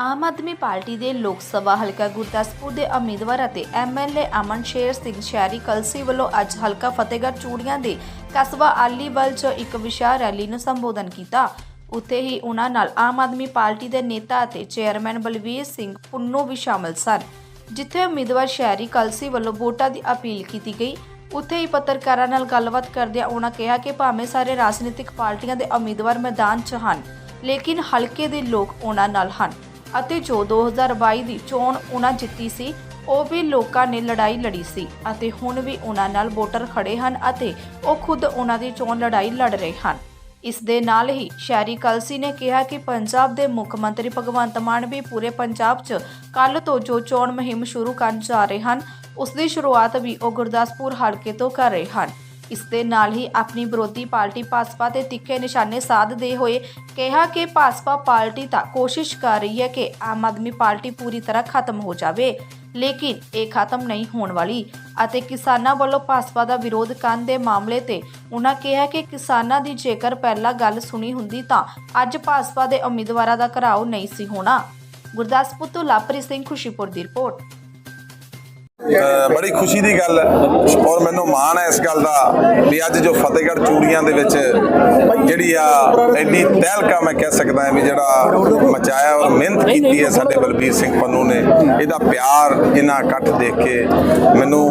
ਆਮ Aadmi party ਦੇ ਲੋਕ ਸਭਾ ਹਲਕਾ ਗੁਰਦਾਸਪੁਰ ਦੇ ਉਮੀਦਵਾਰ ਅਤੇ ਐਮਐਲਏ ਅਮਨ ਸ਼ੇਰ ਸਿੰਘ ਸ਼ਹਿਰੀ ਕਲਸੀ ਵੱਲੋਂ ਅੱਜ ਹਲਕਾ ਫਤਿਹਗੜ੍ਹ ਚੂੜੀਆਂ ਦੇ ਕਸਬਾ ਆਲੀਵਲ 'ਚ ਇੱਕ ਵਿਸ਼ਾਲ ਰੈਲੀ ਨੂੰ ਸੰਬੋਧਨ ਕੀਤਾ। ਉੱਥੇ ਹੀ ਉਹਨਾਂ ਨਾਲ ਆਮ ਆਦਮੀ ਪਾਰਟੀ ਦੇ ਨੇਤਾ ਅਤੇ ਚੇਅਰਮੈਨ ਬਲਵੀਰ ਸਿੰਘ ਪੁੰਨੂ ਵੀ ਸ਼ਾਮਲ ਸਨ, ਜਿੱਥੇ ਉਮੀਦਵਾਰ ਸ਼ਹਿਰੀ ਕਲਸੀ ਵੱਲੋਂ ਵੋਟਾਂ ਦੀ ਅਪੀਲ ਕੀਤੀ ਗਈ। ਉੱਥੇ ਹੀ ਪੱਤਰਕਾਰਾਂ ਨਾਲ ਗੱਲਬਾਤ ਕਰਦਿਆਂ ਉਹਨਾਂ ਕਿਹਾ ਕਿ ਭਾਵੇਂ ਸਾਰੇ ਰਾਜਨੀਤਿਕ ਪਾਰਟੀਆਂ ਦੇ ਉਮੀਦਵਾਰ ਮੈਦਾਨ 'ਚ ਹਨ, ਲੇਕਿਨ ਹਲਕੇ ਦੇ ਲੋਕ ਉਹਨਾਂ ਨਾਲ ਹਨ। ਅਤੇ ਜੋ 2022 ਦੀ ਚੋਣ ਉਹਨਾਂ ਜਿੱਤੀ ਸੀ, ਉਹ ਵੀ ਲੋਕਾਂ ਨੇ ਲੜਾਈ ਲੜੀ ਸੀ ਅਤੇ ਹੁਣ ਵੀ ਉਹਨਾਂ ਨਾਲ ਵੋਟਰ ਖੜੇ ਹਨ ਅਤੇ ਉਹ ਖੁਦ ਉਹਨਾਂ ਦੀ ਚੋਣ ਲੜਾਈ ਲੜ ਰਹੇ ਹਨ। ਇਸ ਦੇ ਨਾਲ ਹੀ ਸ਼ਹਿਰੀ ਕਲਸੀ ਨੇ ਕਿਹਾ ਕਿ ਪੰਜਾਬ ਦੇ ਮੁੱਖ ਮੰਤਰੀ ਭਗਵੰਤ ਮਾਨ ਵੀ ਪੂਰੇ ਪੰਜਾਬ 'ਚ ਕੱਲ ਤੋਂ ਜੋ ਚੋਣ ਮੁਹਿੰਮ ਸ਼ੁਰੂ ਕਰਨ ਜਾ ਰਹੇ ਹਨ, ਉਸ ਦੀ ਸ਼ੁਰੂਆਤ ਵੀ ਉਹ ਗੁਰਦਾਸਪੁਰ ਹਲਕੇ ਤੋਂ ਕਰ ਰਹੇ ਹਨ। ਇਸ ਦੇ ਨਾਲ ਹੀ ਆਪਣੀ ਵਿਰੋਧੀ ਪਾਰਟੀ ਭਾਜਪਾ ਤੇ ਤਿੱਖੇ ਨਿਸ਼ਾਨੇ ਸਾਧਦੇ ਹੋਏ ਕਿਹਾ ਕਿ ਭਾਜਪਾ ਪਾਰਟੀ ਤਾਂ ਕੋਸ਼ਿਸ਼ ਕਰ ਰਹੀ ਹੈ ਕਿ ਆਮ ਆਦਮੀ ਪਾਰਟੀ ਪੂਰੀ ਤਰ੍ਹਾਂ ਖਤਮ ਹੋ ਜਾਵੇ, ਲੇਕਿਨ ਇਹ ਖਤਮ ਨਹੀਂ ਹੋਣ ਵਾਲੀ ਅਤੇ ਕਿਸਾਨਾਂ ਵੱਲੋਂ ਭਾਜਪਾ ਦਾ ਵਿਰੋਧ ਕਰਨ ਦੇ ਮਾਮਲੇ ਤੇ ਉਹਨਾਂ ਕਿਹਾ ਕਿ ਕਿਸਾਨਾਂ ਦੀ ਜੇਕਰ ਪਹਿਲਾਂ ਗੱਲ ਸੁਣੀ ਹੁੰਦੀ ਤਾਂ ਅੱਜ ਭਾਜਪਾ ਦੇ ਉਮੀਦਵਾਰਾਂ ਦਾ ਘਰਾਓ ਨਹੀਂ ਸੀ ਹੋਣਾ। ਗੁਰਦਾਸਪੁਰ ਤੋਂ ਲਾਪਰੀ ਸਿੰਘ ਖੁਸ਼ੀਪੁਰ ਦੀ ਰਿਪੋਰਟ। ਬੜੀ ਖੁਸ਼ੀ ਦੀ ਗੱਲ ਹੈ ਔਰ ਮੈਨੂੰ ਮਾਣ ਹੈ ਇਸ ਗੱਲ ਦਾ ਵੀ ਅੱਜ ਜੋ ਫਤਿਹਗੜ੍ਹ ਚੂੜੀਆਂ ਦੇ ਵਿੱਚ ਜਿਹੜੀ ਆ ਐਡੀ ਤਹਿਲਕਾ ਮੈਂ ਕਹਿ ਸਕਦਾ ਵੀ ਜਿਹੜਾ ਮਚਾਇਆ ਔਰ ਮਿਹਨਤ ਕੀਤੀ ਹੈ ਸਾਡੇ ਬਲਬੀਰ ਸਿੰਘ ਪੰਨੂ ਨੇ, ਇਹਦਾ ਪਿਆਰ ਇਹਨਾਂ ਇਕੱਠ ਦੇਖ ਕੇ ਮੈਨੂੰ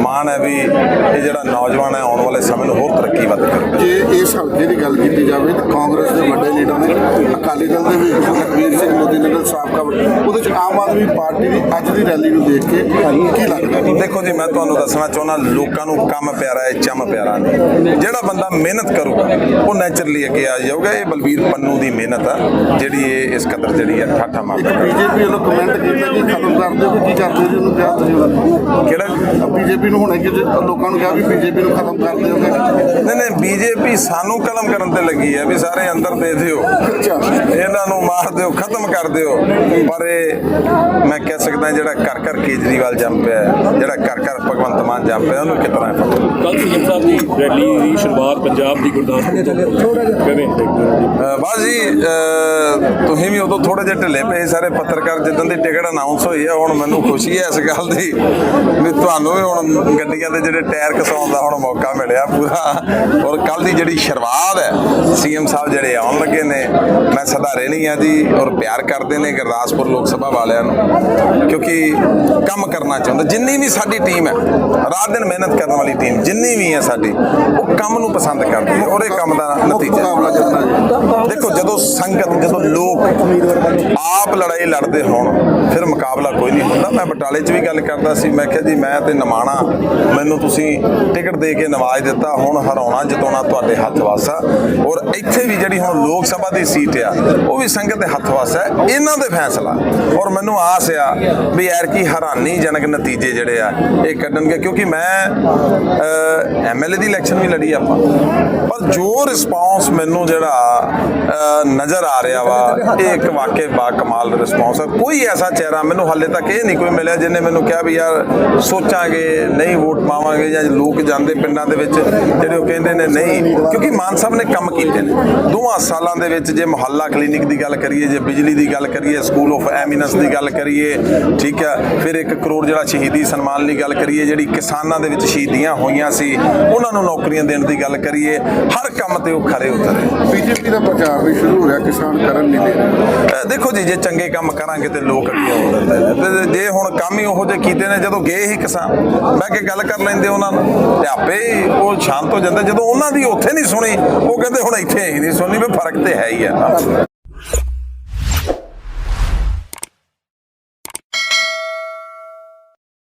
ਮਾਣ ਹੈ ਵੀ ਇਹ ਜਿਹੜਾ ਨੌਜਵਾਨ ਹੈ ਆਉਣ ਵਾਲੇ ਸਮੇਂ ਨੂੰ ਹੋਰ ਤਰੱਕੀ ਵੱਧ ਕਰੂਗਾ। ਜੇ ਇਸ ਹਲਕੇ ਦੀ ਗੱਲ ਕੀਤੀ ਜਾਵੇ ਤਾਂ ਕਾਂਗਰਸ ਦੇ ਵੱਡੇ ਲੀਡਰ ਨੇ ਅਕਾਲੀ ਦਲ ਦੇ ਵੀ ਲਖਵੀਰ ਸਿੰਘ ਆਮ ਆਦਮੀ ਪਾਰਟੀ ਦੀ ਅੱਜ ਦੀ ਰੈਲੀ ਨੂੰ ਦੇਖ ਕੇ ਕੀ ਲੱਗਦਾ? ਦੇਖੋ ਜੀ ਮੈਂ ਤੁਹਾਨੂੰ ਦੱਸਣਾ ਚਾਹੁੰਦਾ ਲੋਕਾਂ ਨੂੰ ਕੰਮ ਪਿਆਰਾ ਹੈ ਚਮ ਪਿਆਰਾ ਨਹੀਂ ਜਿਹੜਾ ਬੰਦਾ ਮਿਹਨਤ ਕਰੂਗਾ ਉਹ ਨੇਚਰਲੀ ਅੱਗੇ ਆ ਜਾਊਗਾ। ਇਹ ਬਲਬੀਰ ਪੰਨੂ ਦੀ ਮਿਹਨਤ ਆ ਜਿਹੜੀ ਇਹ ਇਸ ਕਦਰ ਜਿਹੜੀ ਆ ਠਾਠਾ ਮਾਰ ਇੱਕ ਬੀਜੇਪੀ ਵੱਲੋਂ ਕਮੈਂਟ ਕੀਤਾ ਕਿ ਖਤਮ ਕਰ ਦਿਓ ਕਿ ਕਰਦੇ ਜੀ ਉਹਨੂੰ ਕਿਹਾ ਤੁਸੀਂ? ਉਹਨਾਂ ਕਿਹੜਾ ਬੀਜੇਪੀ ਨੂੰ ਹੁਣੇ ਕਿ ਲੋਕਾਂ ਨੂੰ ਕਿਹਾ ਵੀ ਬੀਜੇਪੀ ਨੂੰ ਖਤਮ ਕਰ ਦਿਓਗੇ ਨਹੀਂ ਨਹੀਂ ਬੀਜੇਪੀ ਸਾਨੂੰ ਕਲਮ ਕਰਨ ਤੇ ਲੱਗੀ ਹੈ ਵੀ ਸਾਰੇ ਅੰਦਰ ਦੇ ਦਿਓ। ਇਹਨਾਂ ਨੂੰ ਮਾਰ ਦਿਓ ਖਤਮ ਕਰ ਦਿਓ। ਪਰ ਇਹ ਮੈਂ ਕਹਿ ਸਕਦਾ ਜਿਹੜਾ ਘਰ ਘਰ ਕੇਜਰੀਵਾਲ ਜੰਮ ਪਿਆ ਹੈ, ਜਿਹੜਾ ਘਰ ਘਰ ਭਗਵੰਤ ਮਾਨ ਜੰਮ ਪਿਆ ਉਹਨੂੰ ਕਿਤਨਾ ਪਤਾ ਕੱਲ ਸੀਐਮ ਸਾਹਿਬ ਦੀ ਰੈਲੀ ਦੀ ਸ਼ੁਰੂਆਤ ਪੰਜਾਬ ਦੀ ਗੁਰਦਾਸਪੁਰ ਤੋਂ ਕਿਵੇਂ? ਦੇਖਦੇ ਹੋ ਜੀ ਅਹ ਬਸ ਜੀ ਅਹ ਤੁਸੀਂ ਵੀ ਉਦੋਂ ਥੋੜੇ ਜਿਹੇ ਢਿੱਲੇ ਪਏ ਸਾਰੇ ਪੱਤਰਕਾਰ ਜਿੱਦਾਂ ਦੀ ਟਿਕਟ ਅਨਾਉਂਸ ਹੋਈ ਹੈ ਹੁਣ ਮੈਨੂੰ ਖੁਸ਼ੀ ਹੈ ਇਸ ਗੱਲ ਦੀ ਵੀ ਤੁਹਾਨੂੰ ਵੀ ਹੁਣ ਗੱਡੀਆਂ ਦੇ ਜਿਹੜੇ ਟਾਇਰ ਘਸਾਉਣ ਦਾ ਹੁਣ ਮੌਕਾ ਮਿਲਿਆ ਪੂਰਾ। ਔਰ ਕੱਲ ਦੀ ਜਿਹੜੀ ਸ਼ੁਰੂਆਤ ਹੈ ਸੀਐਮ ਸਾਹਿਬ ਜਿਹੜੇ ਆਉਣ ਲੱਗੇ ਨੇ ਮੈਂ ਸਧਾਰੇ ਨਹੀਂ ਆ ਜੀ ਔਰ ਪਿਆਰ ਕਰਦੇ ਨੇ ਗੁਰਦਾਸਪੁਰ ਲੋਕ ਸਭਾ ਵਾਲਿਆਂ ਨੂੰ ਕਿਉਂਕਿ ਕੰਮ ਕਰਨਾ ਚਾਹੁੰਦਾ। ਜਿੰਨੀ ਵੀ ਸਾਡੀ ਟੀਮ ਹੈ ਰਾਤ ਦਿਨ ਮਿਹਨਤ ਕਰਨ ਵਾਲੀ ਟੀਮ ਜਿੰਨੀ ਵੀ ਹੈ ਸਾਡੀ ਉਹ ਕੰਮ ਨੂੰ ਪਸੰਦ ਕਰਦੀ ਹੈ ਔਰ ਇਹ ਕੰਮ ਦਾ ਨਤੀਜਾ ਦੇਖੋ ਜਦੋਂ ਸੰਗਤ ਜਦੋਂ ਲੋਕ ਆਪ ਲੜਾਈ ਲੜਦੇ ਹੋਣ, ਫਿਰ ਮੁਕਾਬਲਾ ਕੋਈ ਨਹੀਂ ਹੁੰਦਾ। ਮੈਂ ਬਟਾਲੇ 'ਚ ਵੀ ਗੱਲ ਕਰਦਾ ਸੀ, ਮੈਂ ਕਿਹਾ ਜੀ, ਮੈਂ ਤੇ ਨਮਾਣਾ, ਮੈਨੂੰ ਤੁਸੀਂ ਟਿਕਟ ਦੇ ਕੇ ਨਵਾਜ ਦਿੱਤਾ, ਹੁਣ ਹਰਾਉਣਾ, ਜਿਤਾਉਣਾ ਤੁਹਾਡੇ ਹੱਥ ਵਾਸ ਆ। ਔਰ ਇੱਥੇ ਵੀ ਜਿਹੜੀ ਹੁਣ ਲੋਕ ਸਭਾ ਦੀ ਸੀਟ ਆ, ਉਹ ਵੀ ਸੰਗਤ ਦੇ ਹੱਥ ਵਾਸ ਹੈ ਇਹਨਾਂ ਦੇ ਫੈਸਲਾ। ਔਰ ਮੈਨੂੰ ਆਸ ਆ ਵੀ ਯਾਰ ਕੀ ਹੈਰਾਨੀਜਨਕ ਨਤੀਜੇ ਜਿਹੜੇ ਆ, ਇਹ ਕੱਢਣਗੇ, ਕਿਉਂਕਿ ਮੈਂ ਐਮਐਲਏ ਦੀ ਇਲੈਕਸ਼ਨ ਵੀ ਲੜੀ ਆਪਾਂ। ਪਰ ਜੋ ਰਿਸਪੌਂਸ ਮੈਨੂੰ ਜਿਹੜਾ ਨਜ਼ਰ ਆ ਰਿਹਾ ਵਾ ਇਹ ਇੱਕ ਵਾਕਿਆ ਬਾ ਕਮਾਲ ਰਿਸਪੌਂਸ ਹੈ ਕੋਈ ਐਸਾ ਚਿਹਰਾ ਮੈਨੂੰ ਹਾਲੇ ਤੱਕ ਇਹ ਨਹੀਂ ਕੋਈ ਮਿਲਿਆ ਜਿਹਨੇ ਮੈਨੂੰ ਕਿਹਾ ਵੀ ਯਾਰ ਸੋਚਾਂਗੇ, ਨਹੀਂ ਵੋਟ ਪਾਵਾਂਗੇ ਜਾਂ ਲੋਕ ਜਾਂਦੇ ਪਿੰਡਾਂ ਦੇ ਵਿੱਚ ਜਿਹੜੇ ਉਹ ਕਹਿੰਦੇ ਨੇ ਨਹੀਂ, ਕਿਉਂਕਿ ਮਾਨ ਸਾਹਿਬ ਨੇ ਕੰਮ ਕੀਤੇ ਨੇ। ਦੋਵਾਂ ਸਾਲਾਂ ਦੇ ਵਿੱਚ ਜੇ ਮੁਹੱਲਾ ਕਲੀਨਿਕ ਦੀ ਗੱਲ ਕਰੀਏ, ਜੇ ਬਿਜਲੀ ਦੀ ਗੱਲ ਕਰੀਏ ਸਕੂਲ ਆਫ ਐਮਿਨੈਂਸ ਦੀ ਗੱਲ ਕਰੀਏ, ਠੀਕ ਹੈ ਫਿਰ 1 ਕਰੋੜ ਜਿਹੜਾ ਸ਼ਹੀਦੀ ਸਨਮਾਨ ਦੀ ਗੱਲ ਕਰੀਏ, ਜਿਹੜੀ ਕਿਸਾਨਾਂ ਦੇ ਵਿੱਚ ਸ਼ਹੀਦੀਆਂ ਹੋਈਆਂ ਸੀ, ਉਹਨਾਂ ਨੂੰ ਨੌਕਰੀਆਂ ਦੇਣ ਦੀ ਗੱਲ ਕਰੀਏ, ਹਰ ਕੰਮ ਤੇ ਉਹ ਖਰੇ ਉਤਰੇ। ਬੀਜੇਪੀ ਦਾ ਪ੍ਰਚਾਰ ਵੀ ਸ਼ੁਰੂ ਹੋ ਰਿਹਾ, ਕਿਸਾਨ ਕਰਨ ਨਹੀਂ ਦੇ ਰਹੇ। ਦੇਖੋ ਜੀ, ਜੇ ਚੰਗੇ ਕੰਮ ਕਰਾਂਗੇ ਤੇ ਲੋਕ ਅੱਗੇ ਆਉਂਦੇ ਜੇ ਹੁਣ ਕੰਮ ਹੀ ਉਹੋ ਜਿਹੇ ਕੀਤੇ ਨੇ, ਜਦੋਂ ਗਏ ਹੀ ਕਿਸਾਨ, ਬਹਿ ਕੇ ਗੱਲ ਕਰ ਲੈਂਦੇ ਉਹਨਾਂ ਨੂੰ ਤੇ ਆਪੇ ਹੀ ਉਹ ਸ਼ਾਂਤ ਹੋ ਜਾਂਦੇ। ਜਦੋਂ ਉਹਨਾਂ ਦੀ ਉੱਥੇ ਨਹੀਂ ਸੁਣੀ, ਉਹ ਕਹਿੰਦੇ ਹੁਣ ਇੱਥੇ ਹੀ ਨਹੀਂ ਸੁਣਨੀ, ਵੀ ਫ਼ਰਕ ਤੇ ਹੈ ਹੀ ਆ।